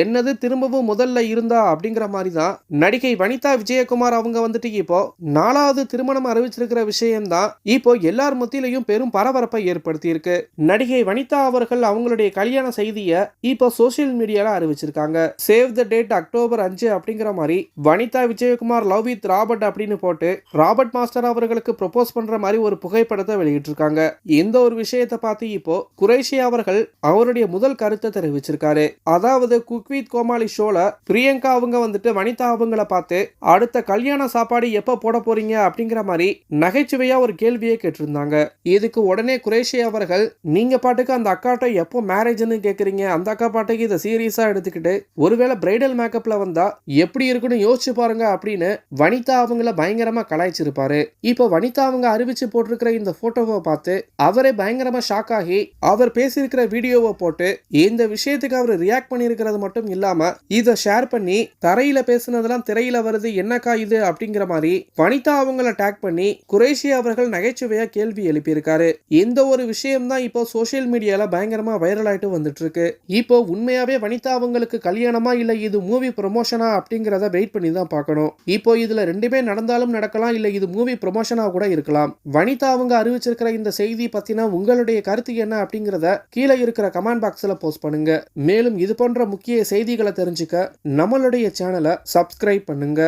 என்னது திரும்பவும் முதல்ல இருந்தா அப்படிங்கிற மாதிரி தான் நடிகை வனிதா விஜயகுமார் அவங்க வந்துட்டு இப்போ நாலாவது திருமணம் அறிவிச்சிருக்கிற விஷயம்தான். இப்போ எல்லார் மத்தியிலையும் பெரும் பரபரப்பை ஏற்படுத்தி இருக்கு நடிகை வனிதா அவர்கள் அவங்களுடைய கல்யாண செய்தியை இப்போ சோஷியல் மீடியால அறிவிச்சிருக்காங்க. சேவ் த டேட் அக்டோபர் அஞ்சு அப்படிங்கிற மாதிரி Vanitha Vijayakumar love with Robert அப்படின்னு போட்டு ராபர்ட் மாஸ்டர் அவர்களுக்கு ப்ரொபோஸ் பண்ற மாதிரி ஒரு புகைப்படத்தை வெளியிட்டிருக்காங்க. இந்த ஒரு விஷயத்தை பார்த்து இப்போ குரேஷி அவர்கள் அவருடைய முதல் கருத்தை தெரிவிச்சிருக்காரு. அதாவது குக் வித் கோமாளி ஷோல பிரியங்கா அவங்க வந்துட்டு வனிதா அவங்கள பார்த்து அடுத்த கல்யாண சாப்பாடு எப்ப போட போறீங்க அப்படிங்கிற மாதிரி நகைச்சுவையா ஒரு கேள்வியை கேட்டிருந்தாங்க. இதுக்கு உடனே குரேஷி அவர்கள் நீங்க பாட்டுக்கு அந்த அக்காட்ட எப்போ மேரேஜ்னு கேக்குறீங்க? அந்த அக்கா பாட்டுக்கு இதை சீரியஸா எடுத்துக்கிட்டு ஒருவேளை பிரைடல் மேக்கப்ல வந்தா எப்படி இருக்குன்னு யோசிச்சு பாருங்க அப்படின்னு வனிதா அவங்கள பயங்கரமா கலாய்ச்சிருப்பாரு. இப்போ வனிதா அவங்க அறிவிச்சு போட்டிருக்கிற இந்த போட்டோவை பார்த்து அவரே பயங்கரமா ஷாக் ஆகி அவர் பேசியிருக்கிற வீடியோவை போட்டு இந்த விஷயத்துக்கு அவர் ரியாக்ட் பண்ணியிருக்கிறது மட்டும் இல்லாம இதை ஷேர் பண்ணி தரையில பேசுனதெல்லாம் திரையில வருது என்னக்கா இது அப்படிங்கிற மாதிரி வனிதா அவங்கள டேக் பண்ணி குரேஷி அவர்கள் நகைச்சுவையா கேள்வி எழுப்பியிருக்காரு. இந்த ஒரு விஷயம் தான் இப்போ சோசியல் மீடியால பயங்கரமா வைரல் ஆயிட்டு வந்துட்டு இருக்கு இப்போ உண்மையாவே வனிதா அவங்களுக்கு கல்யாணமா இல்ல இது மூவி ப்ரொமோஷனா அப்படிங்கிறத வெயிட் பண்ணி தான் பார்க்கணும். இப்போ இதுல ரெண்டுமே நடந்தாலும் நடக்கலாம் இல்ல இது மூவி ப்ரொமோஷனா கூட இருக்கலாம். வனிதா அவங்க அறிவிச்சிருக்கிற இந்த செய்தி பத்தின உங்களுடைய கருத்து என்ன அப்படிங்கிறத கீழே இருக்கிற கமெண்ட் பாக்ஸ்ல போஸ்ட் பண்ணுங்க. மேலும் இது போன்ற முக்கிய செய்திகளை தெரிஞ்சுக்க நம்மளுடைய சேனலை சப்ஸ்கிரைப் பண்ணுங்க.